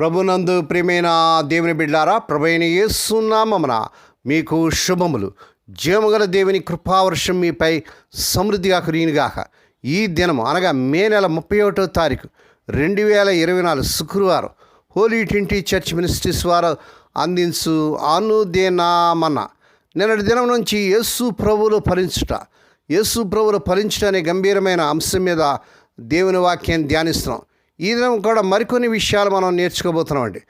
ప్రభునందు ప్రియమైన దేవుని బిడ్డారా ప్రభైన ఏసునామమున మీకు శుభములు. జీవగల దేవుని కృపావర్షం మీపై సమృద్ధిగా కురిగినగాక ఈ దినము అనగా మే నెల ముప్పై ఒకటో తారీఖు రెండు వేల ఇరవై నాలుగు శుక్రవారం హోలీ ట్వంటీ చర్చ్ మినిస్ట్రీస్ వారు అందించు అనుదేనామన్న నిన్నటి దినం నుంచి యేసు ప్రభువులు ఫలించుట యేసు ప్రభువులు ఫలించుట అనే గంభీరమైన అంశం మీద దేవుని వాక్యాన్ని ధ్యానిస్తున్నాం. ఈ దినం కూడా మరికొన్ని విషయాలు మనం నేర్చుకోబోతున్నాం అండి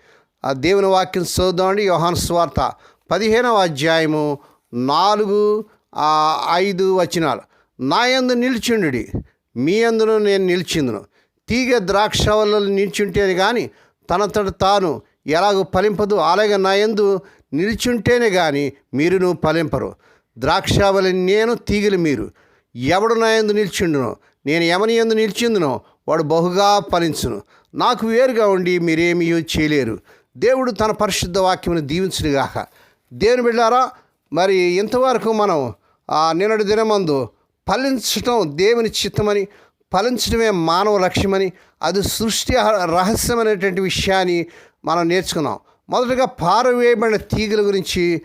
ఆ దేవుని వాక్యం చూద్దామండి యోహాన్ స్వార్త పదిహేనవ అధ్యాయము నాలుగు ఐదు వచనాలు. నా యందు నిలిచిండు మీ అందును నేను నిలిచిందును. తీగ ద్రాక్ష వల్ల నిల్చుంటేనే కానీ తనంతట తాను ఎలాగో ఫలింపదు. అలాగే నా యందు నిలిచుంటేనే కానీ మీరును ఫలింపరు. ద్రాక్షావళి నేను తీగలు మీరు. ఎవడు నా యందు నిలిచిండునో నేను ఎవని ఎందు నిలిచిందునో వాడు బహుగా ఫలించును. నాకు వేరుగా ఉండి మీరేమీ చేయలేరు. దేవుడు తన పరిశుద్ధ వాక్యమును దీవించుడుగాక దేవుని బిడ్డారా మరి ఇంతవరకు మనం నిన్నటి దినమందు ఫలించటం దేవుని చిత్తమని ఫలించడమే మానవ లక్ష్యమని అది సృష్టి రహస్యమైనటువంటి విషయాన్ని మనం నేర్చుకున్నాం. మొదటగా పారవేయబడిన తీగల గురించి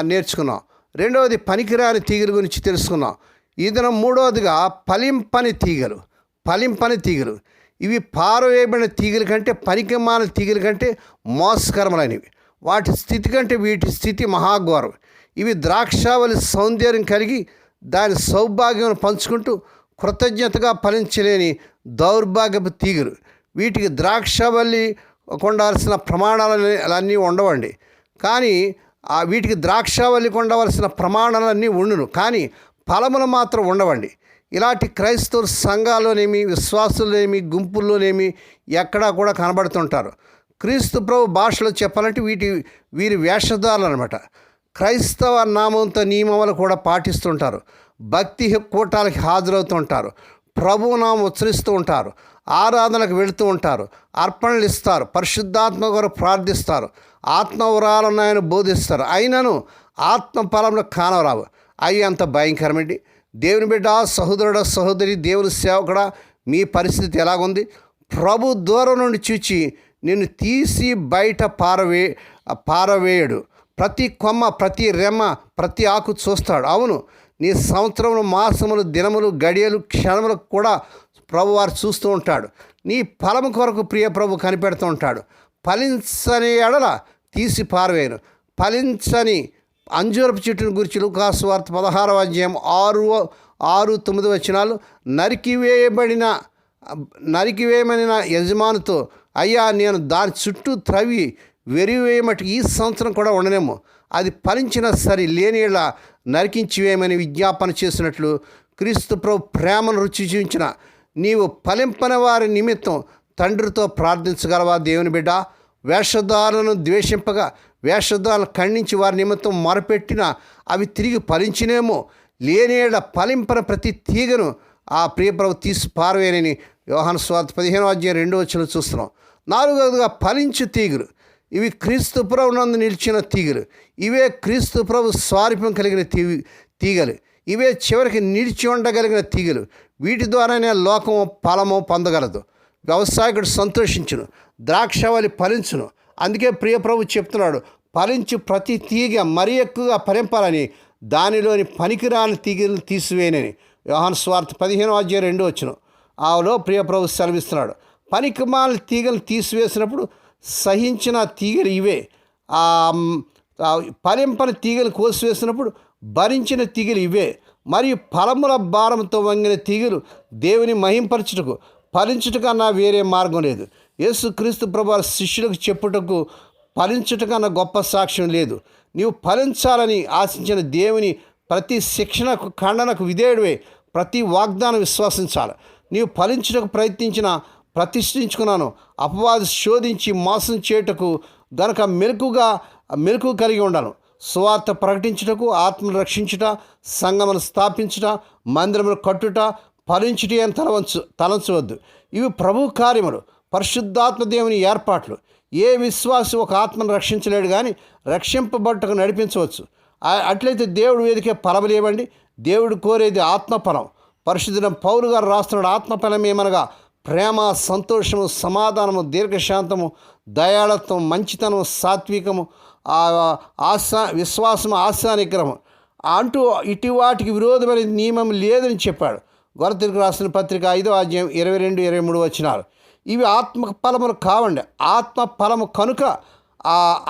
నేర్చుకున్నాం. రెండవది పనికిరాని తీగల గురించి తెలుసుకున్నాం. ఈ దినం మూడవదిగా ఫలింపని తీగలు. ఫలింపని తీగలు. ఇవి పారవేయబడిన తీగల కంటే పనికిమాల తీగల కంటే మోసకరములైనవి. వాటి స్థితి కంటే వీటి స్థితి మహాఘోరం. ఇవి ద్రాక్షావళి సౌందర్యం కలిగి దాని సౌభాగ్యం పంచుకుంటూ కృతజ్ఞతగా ఫలించలేని దౌర్భాగ్యపు తీగలు. వీటికి ద్రాక్షవల్లి కొండాల్సిన ప్రమాణాలు అన్నీ ఉండవండి. కానీ ఆ వీటికి ద్రాక్షావల్లి కొండవలసిన ప్రమాణాలన్నీ ఉండును. కానీ ఫలములు మాత్రం ఉండవండి. ఇలాంటి క్రైస్తవ సంఘాల్లోనేమి విశ్వాసులేమి గుంపుల్లోనేమి ఎక్కడా కూడా కనబడుతుంటారు. క్రీస్తు ప్రభు భాషలో చెప్పాలంటే వీటి వీరి వేషధారులు అనమాట క్రైస్తవ నామంతో నియమములు కూడా పాటిస్తుంటారు. భక్తి కూటాలకి హాజరవుతుంటారు. ప్రభువు నామం ఉచ్చరిస్తూ ఉంటారు. ఆరాధనకు వెళుతూ ఉంటారు. అర్పణలు ఇస్తారు. పరిశుద్ధాత్మ కొరకు ప్రార్థిస్తారు. ఆత్మవరాలున్నాయని బోధిస్తారు. అయినను ఆత్మ ఫలంలో కానవరావు అవి అంత భయంకరమండి. దేవుని బిడ్డ సహోదరుడ సహోదరి దేవుని సేవకుడ మీ పరిస్థితి ఎలాగుంది? ప్రభు దూరం నుండి చూచి నిన్ను తీసి బయట పారవే పారవేయడు. ప్రతి కొమ్మ ప్రతి రెమ్మ ప్రతి ఆకు చూస్తాడు. అవును నీ సంవత్సరములు మాసములు దినములు గడియలు క్షణములు కూడా ప్రభు వారు చూస్తూ ఉంటాడు. నీ ఫలము కొరకు ప్రియ ప్రభు కనిపెడుతూ ఉంటాడు. ఫలించని ఎడల తీసి పారవేయను. ఫలించని అంజూరపు చెట్టును గురించి లూకాసు వార్త పదహారవ అధ్యాయం ఆరు ఆరు తొమ్మిది వచనాలు. నరికివేయబడిన నరికివేయమని యజమానుతో అయ్యా నేను దాని చుట్టూ త్రవి వెరివేయమటి ఈ సంవత్సరం కూడా ఉండనేమో. అది పలించిన సరే లేని నరికించివేయమని విజ్ఞాపన చేసినట్లు క్రీస్తు ప్రభు ప్రేమను రుచి చూపించిన. నీవు ఫలింపని వారి నిమిత్తం తండ్రితో ప్రార్థించగలవా దేవుని బిడ్డ? వేషధారులను ద్వేషింపగా వేషధాలు ఖండించి వారి నిమిత్తం మొరపెట్టిన అవి తిరిగి ఫలించినేమో. లేనేడ ఫలింపన ప్రతి తీగను ఆ ప్రియప్రభు తీసి పారవేనని యోహాను స్వార్థ పదిహేను అధ్యాయం రెండో వచ్చిన చూస్తున్నాం. నాలుగవదిగా ఫలించు తీగలు. ఇవి క్రీస్తు ప్రభు నందు నిలిచిన తీగలు. ఇవే క్రీస్తు ప్రభు స్వారూప్యం కలిగిన తీ తీగలు. ఇవే చివరికి నిలిచి ఉండగలిగిన తీగలు. వీటి ద్వారానే లోకము ఫలము పొందగలదు. వ్యవసాయకుడు సంతోషించును. ద్రాక్షవలి ఫలించును. అందుకే ప్రియప్రభు చెప్తున్నాడు ఫలించు ప్రతి తీగ మరీ ఎక్కువగా ఫలింపాలని దానిలోని పనికిరాని తీగలను తీసివేయనని. వ్యవహాన్ స్వార్థ పదిహేను అధ్యాయ రెండు వచ్చిన ఆలో ప్రియప్రభు సెలవిస్తున్నాడు పనికిమాల తీగలు తీసివేసినప్పుడు సహించిన తీగలు ఇవే. పరింపని ఫలింపని తీగలు కోసివేసినప్పుడు భరించిన తీగలు ఇవే. మరియు ఫలముల భారంతో వంగిన తీగలు దేవుని మహింపరచుటకు ఫలించుట కన్నా వేరే మార్గం లేదు. యేసుక్రీస్తు ప్రభు శిష్యులకు చెప్పుటకు ఫలించుట కన్నా గొప్ప సాక్ష్యం లేదు. నీవు ఫలించాలని ఆశించిన దేవుని ప్రతి శిక్షణకు ఖండనకు విధేయుడివే ప్రతి వాగ్దానం విశ్వసించాలి. నీవు ఫలించుటకు ప్రయత్నించిన ప్రతిష్ఠించుకున్నాను అపవాది శోధించి మోసం చేయుటకు గనక మెలకుగా మెలకు కలిగి ఉండాను. సువార్త ప్రకటించుటకు ఆత్మను రక్షించుట సంగమను స్థాపించుట మందిరమును కట్టుట ఫలించుట అని తలవంచు తలంచవద్దు. ఇవి ప్రభు కార్యములు. పరిశుద్ధాత్మ దేవుని ఏర్పాట్లు. ఏ విశ్వాసి ఒక ఆత్మను రక్షించలేడు కానీ రక్షింపబట్టకు నడిపించవచ్చు. అట్లయితే దేవుడు వేదికే ఫలములేవండి దేవుడు కోరేది ఆత్మఫలం. పరిశుద్ధుల పౌరు గారు రాస్తున్నాడు ఆత్మఫలం ఏమనగా ప్రేమ సంతోషము సమాధానము దీర్ఘశాంతము దయాళత్వం మంచితనం సాత్వికము ఆ ఆశా విశ్వాసం ఆశానిగ్రహం అంటూ ఇటువాటికి విరోధమైన నియమం లేదని చెప్పాడు. గొరతిరికి రాసిన పత్రిక ఐదో అధ్యాయం ఇరవై రెండు ఇరవై మూడు వచ్చినారు ఇవి ఆత్మ ఫలములు కావండి. ఆత్మ ఫలము కనుక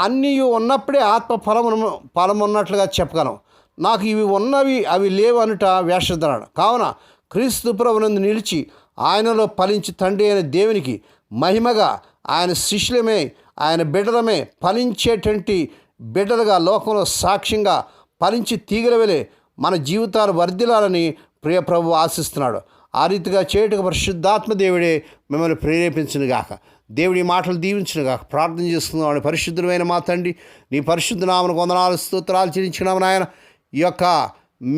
అన్నీ ఉన్నప్పుడే ఆత్మ ఫలమును ఫలం ఉన్నట్లుగా చెప్పగలం. నాకు ఇవి ఉన్నవి అవి లేవు అనుట వేషధరణ. కావున క్రీస్తు ప్రభునందు నిలిచి ఆయనలో ఫలించి తండ్రి అయిన దేవునికి మహిమగా ఆయన శిష్యులమే ఆయన బిడ్డలమే ఫలించేటువంటి బిడ్డలుగా లోకంలో సాక్ష్యంగా ఫలించి తీగలవెలే మన జీవితాలు వర్ధిల్లాలని ప్రియ ప్రభు ఆశిస్తున్నాడు. ఆ రీతిగా చేయుటకు పరిశుద్ధాత్మ దేవుడే మిమ్మల్ని ప్రేరేపించిన గాక దేవుడి మాటలు దీవించిన గాక ప్రార్థన చేస్తున్నామని పరిశుద్ధమైన మా తండ్రి నీ పరిశుద్ధ నామను వందనాలు స్తోత్రాలు చెల్లించినాము నాయన. ఈ యొక్క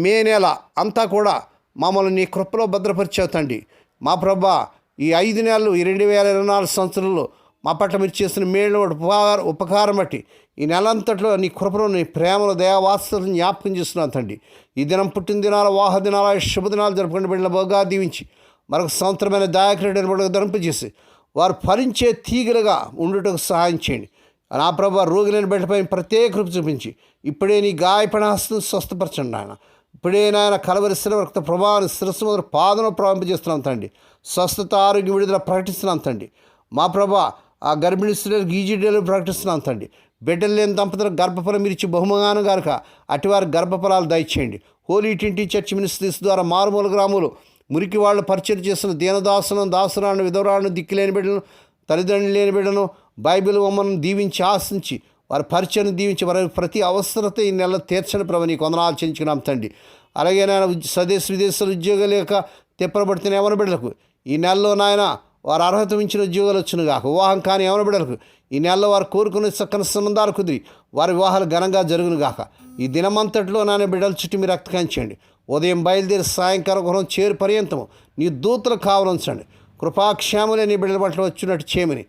మే నెల అంతా కూడా మమ్మల్ని నీ కృపలో భద్రపరిచావు తండ్రి. మా ప్రభా ఈ ఐదు నెలలు ఈ రెండు వేల ఇరవై నాలుగు సంవత్సరంలో మా పట్ల మీరు చేసిన మేలు ఉపకార ఉపకారం బట్టి ఈ నెలంతట్లో నీ కృపలో నీ ప్రేమలో దయావాత్సలను జ్ఞాపకం చేస్తున్నాను తండ్రి. ఈ దినం పుట్టిన దినాల వాహ దినాల శుభదినాలు జరుపుకుని బిడ్డల బాగా దీవించి మరొక సంవత్సరమైన దాయకుడు బిడ్డకు ధరింపజేసి వారు ఫలించే తీగలుగా ఉండుటకు సహాయం చేయండి. నా ప్రభా రోగులైన బిడ్డపై ప్రత్యేక కృప చూపించి ఇప్పుడే నీ గాయపడిన హస్తం స్వస్థపరచండి ఆయన ఇప్పుడే నాయన కలవరిస్తున్న రక్త ప్రభావాన్ని శిరస్సు మొదలు పాదన ప్రారంభిస్తున్నాం తండ్రి. స్వస్థత ఆరోగ్య విడుదల ప్రకటిస్తున్నాం తండి మా ప్రభా ఆ గర్భిణీ స్త్రీలకు గీజీడీలు ప్రకటిస్తున్నాం తండి బిడ్డలు లేని దంపతులకు గర్భఫలం మీరు ఇచ్చి బహుమానం గారుక అటివారి గర్భఫలాలు దయచేయండి. హోలీ టింటి చర్చ్ మినిస్ట్రీస్ ద్వారా మారుమూల గ్రాములు మురికి వాళ్ళు పరిచయం చేస్తున్న దీనదాసులను దాసురాలను విధవరాలను దిక్కులేని బిడ్డలను తల్లిదండ్రులు లేని బిడ్డను బైబిల్ బొమ్మను దీవించి ఆశించి వారి పరిచయం దీవించి వారి ప్రతి అవసరత ఈ నెల తీర్చని ప్రభు. నీకు వందనాలు చెల్లించుకున్నాం తండ్రి. అలాగే నాయన స్వదేశ విదేశాలు ఉద్యోగాలు లేక తిప్పబడుతున్న యవన బిడ్డలకు ఈ నెలలో నాయన వారు అర్హత మించిన ఉద్యోగాలు వచ్చును కాక వివాహం కాని ఎవరి బిడ్డలకు ఈ నెలలో వారు కోరుకునే చక్కని సంబంధాలు కుదిరి. వారి వివాహాలు ఘనంగా జరుగును గాక. ఈ దినమంతట్లో నాన్న బిడ్డల చుట్టూ మీరు రక్తకాంచండి ఉదయం బయలుదేరి సాయంకాలం గృహం చేరు పర్యంతము నీ దూతలు కావలంచండి. కృపాక్షేములే నీ బిడ్డల పట్ల వచ్చినట్టు చేయమని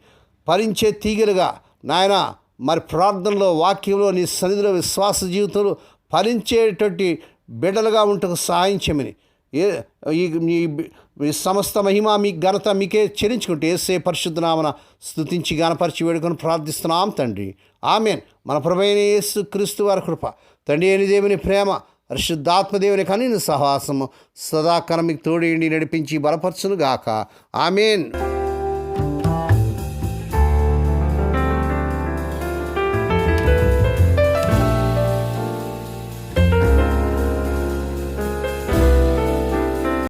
భరించే తీగలుగా నాయన మరి ప్రార్థనలో వాక్యంలో నీ సన్నిధిలో విశ్వాస జీవితంలో ఫలించేటువంటి బిడ్డలుగా ఉంటకు సహాయం చేయమని ఏ ఈ సమస్త మహిమ మీ ఘనత మీకే చెల్లించుకుంటే ఏసే పరిశుద్ధనామన స్థుతించి గణపరిచి వేడుకొని ప్రార్థిస్తున్నాం తండ్రి. ఆమెన్. మన ప్రభైన యేసు క్రీస్తు వారి కృప తండ్రి అని దేవుని ప్రేమ పరిశుద్ధాత్మదేవుని కనీన సహాసము సదాకాలం మీకు తోడేండి నడిపించి బలపరచును గాక ఆమెన్.